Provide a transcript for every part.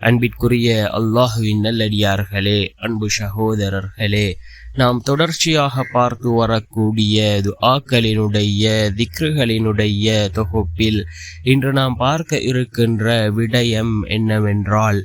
அன்பிற்குரிய அல்லாஹுவின் நல்லடியார்களே அன்பு சகோதரர்களே நாம் தொடர்ச்சியாக பார்த்து வரக்கூடிய துஆக்களினுடைய திக்ருகளினுடைய தொகுப்பில் இன்று நாம் பார்க்க இருக்கின்ற விடயம் என்னவென்றால்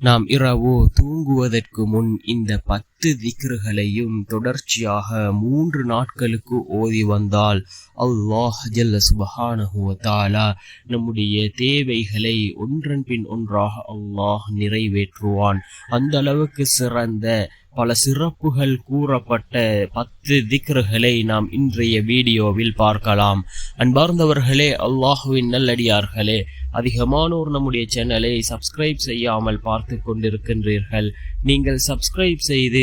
நாம் இரவு தூங்குவதற்கு முன் இந்த பத்து பத்து திக்ருகளையும் தொடர்ச்சியாக மூன்று நாட்களுக்கு ஓதி வந்தால் அல்லாஹ் ஜல்ல சுபஹானஹுவ தாலா நம்முடைய தேவைகளை ஒன்றன் பின் ஒன்றாக அல்லாஹ் நிறைவேற்றுவான். அந்த அளவுக்கு சிறந்த பல சிறப்புகள் கூறப்பட்ட பத்து திக்ருகளை நாம் இன்றைய வீடியோவில் பார்க்கலாம். அன்பார்ந்தவர்களே அல்லாஹுவின் நல்லடியார்களே அதிகமானோர் நம்முடைய சேனலை சப்ஸ்கிரைப் செய்யாமல் பார்த்து கொண்டிருக்கின்றீர்கள். நீங்கள் சப்ஸ்கிரைப் செய்து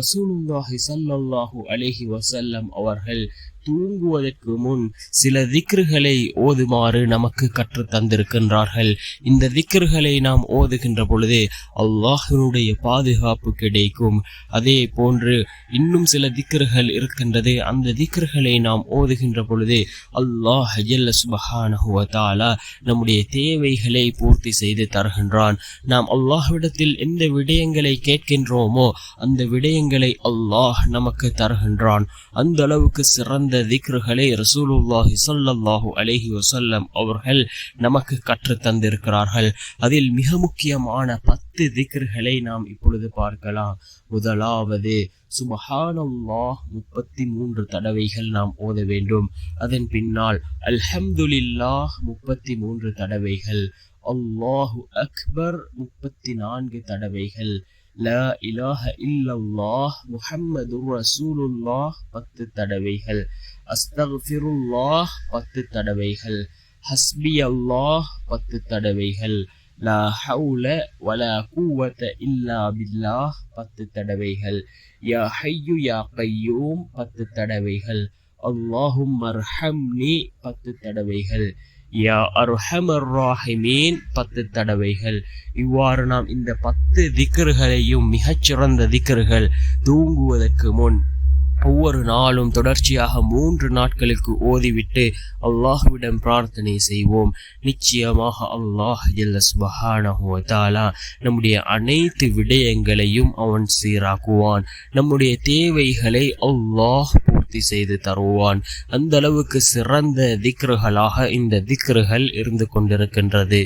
ரசூலுல்லாஹி சல்லல்லாஹு அலேஹி வசல்லம் அவர்கள் தூங்குவதற்கு முன் சில திக்ருகளை ஓதுமாறு நமக்கு கற்று தந்திருக்கின்றார்கள். இந்த திக்ருகளை நாம் ஓதுகின்ற பொழுது அல்லாஹினுடைய பாதுகாப்பு கிடைக்கும். அதே போன்று இன்னும் சில திக்ருகள் இருக்கின்றது. அந்த திக்ருகளை நாம் ஓதுகின்ற பொழுது அல்லாஹ் ஜல்ல சுபஹானஹுவத்தாலா நம்முடைய தேவைகளை பூர்த்தி செய்து தருகின்றான். நாம் அல்லாஹ்விடத்தில் எந்த விடயங்களை கேட்கின்றோமோ அந்த விடயங்கள் அல்லாஹ் நமக்கு தருகின்றான். அந்த அளவுக்கு சிறந்த திக்ருகளை ரசூலுல்லாஹி சொல்லல்லாஹு அலஹி வசல்லம் அவர்கள் நமக்கு கற்று தந்திருக்கிறார்கள். அதில் மிக முக்கியமான பத்து திக்ருகளை நாம் இப்பொழுது பார்க்கலாம். முதலாவது சுபஹானல்லாஹ் முப்பத்தி மூன்று தடவைகள் நாம் ஓத வேண்டும். அதன் பின்னால் அல்ஹம்துலில்லாஹ் முப்பத்தி மூன்று தடவைகள். அல்லாஹு அக்பர் முப்பத்தி நான்கு தடவைகள். லா இலாஹ இல்லல்லாஹ் முஹம்மது ரசூலுல்லாஹ் பத்து தடவைகள் அஸ்தக்ஃபிருல்லாஹ் பத்து தடவைகள் ஹஸ்பி அல்லாஹ் பத்து தடவைகள் லா ஹவுல வலா கூவத இல்லா பில்லாஹ் பத்து தடவைகள் யா ஹையு யா கையூம் பத்து தடவைகள் அல்லாஹும் மர்ஹம்னி பத்து தடவைகள் யா அர்ஹமர் ராஹிமீன் பத்து தடவைகள். இவ்வாறு நாம் இந்த பத்து திக்கர்களையும் மிகச்சிறந்த திக்கர்கள் தூங்குவதற்கு முன் ஒவ்வொரு நாளும் தொடர்ச்சியாக மூன்று நாட்களுக்கு ஓதிவிட்டு அல்லாஹுவிடம் பிரார்த்தனை செய்வோம். நிச்சயமாக அல்லாஹ் ஜல்ல நம்முடைய அனைத்து விடயங்களையும் அவன் சீராக்குவான். நம்முடைய தேவைகளை அல்லாஹ் பூர்த்தி செய்து தருவான். அந்த அளவுக்கு சிறந்த திக்ருகளாக இந்த திக்ருகள் இருந்து கொண்டிருக்கின்றது.